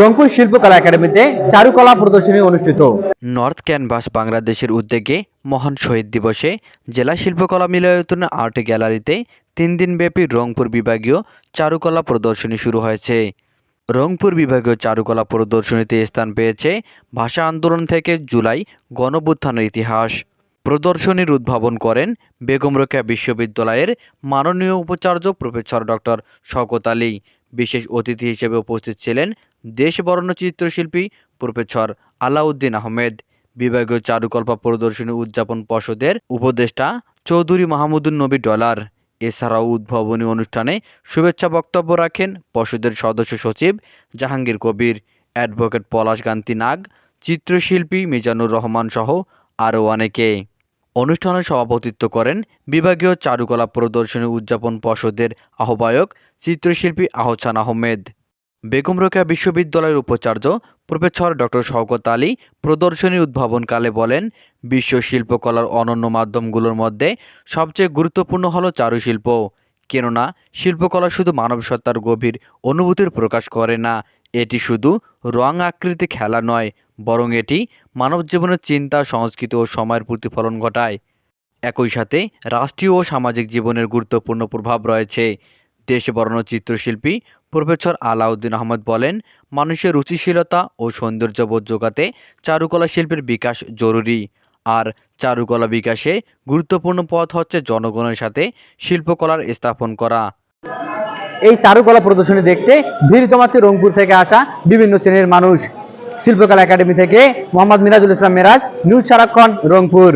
রংপুর শিল্পকলা একাডেমিতে চারুকলা প্রদর্শনী অনুষ্ঠিত। নর্থ ক্যানভাস বাংলাদেশের উদ্যোগে মহান শহীদ দিবসে জেলা শিল্পকলা মিলনায়তন আর্ট গ্যালারিতে তিন দিনব্যাপী রংপুর বিভাগীয় চারুকলা প্রদর্শনী শুরু হয়েছে। রংপুর বিভাগীয় চারুকলা প্রদর্শনীতে স্থান পেয়েছে ভাষা আন্দোলন থেকে জুলাই গণবুত্থানের ইতিহাস। প্রদর্শনীর উদ্ভাবন করেন বেগম রোকেয়া বিশ্ববিদ্যালয়ের মাননীয় উপাচার্য প্রফেসর ডক্টর শওকত আলী। বিশেষ অতিথি হিসেবে উপস্থিত ছিলেন দেশবরণ্য চিত্রশিল্পী প্রফেসর আলাউদ্দিন আহমেদ, বিভাগীয় চারুকল্প প্রদর্শনী উদযাপন পর্ষদের উপদেষ্টা চৌধুরী মাহমুদুন নবী ডলার। এছাড়াও উদ্ভাবনী অনুষ্ঠানে শুভেচ্ছা বক্তব্য রাখেন পর্ষদের সদস্য সচিব জাহাঙ্গীর কবির, অ্যাডভোকেট পলাশ কান্তি নাগ, চিত্রশিল্পী মিজানুর রহমান সহ আরও অনেকে। অনুষ্ঠানে সভাপতিত্ব করেন বিভাগীয় চারুকলা প্রদর্শনী উদযাপন পর্ষদের আহ্বায়ক, চিত্রশিল্পী আহসান আহমেদ। বেগম রোকেয়া বিশ্ববিদ্যালয়ের উপাচার্য প্রফেসর ডক্টর শওকত আলী প্রদর্শনী উদ্ভাবনকালে বলেন, বিশ্ব শিল্পকলার অনন্য মাধ্যমগুলোর মধ্যে সবচেয়ে গুরুত্বপূর্ণ হলো চারুশিল্প। কেননা, শিল্পকলা শুধু মানবসত্তার গভীর অনুভূতির প্রকাশ করে না, এটি শুধু রং আকৃতি খেলা নয় বরং এটি মানব জীবনের চিন্তা, সংস্কৃতি ও সময়ের প্রতিফলন ঘটায়। একই সাথে রাষ্ট্রীয় ও সামাজিক জীবনের গুরুত্বপূর্ণ প্রভাব রয়েছে। দেশে বর্ণ চিত্রশিল্পী প্রফেসর আলাউদ্দিন আহমদ বলেন, মানুষের রুচিশীলতা ও সৌন্দর্যবোধ যোগাতে চারুকলা শিল্পের বিকাশ জরুরি। আর চারুকলা বিকাশে গুরুত্বপূর্ণ পথ হচ্ছে জনগণের সাথে শিল্পকলার স্থাপন করা। এই চারুকলা প্রদর্শনী দেখতে ভিড় জমাচ্ছে রংপুর থেকে আসা বিভিন্ন শ্রেণির মানুষ। শিল্পকলা একাডেমি থেকে মোহাম্মদ মিরাজুল ইসলাম মেরাজ নিউজ সারাক্ষণ রংপুর।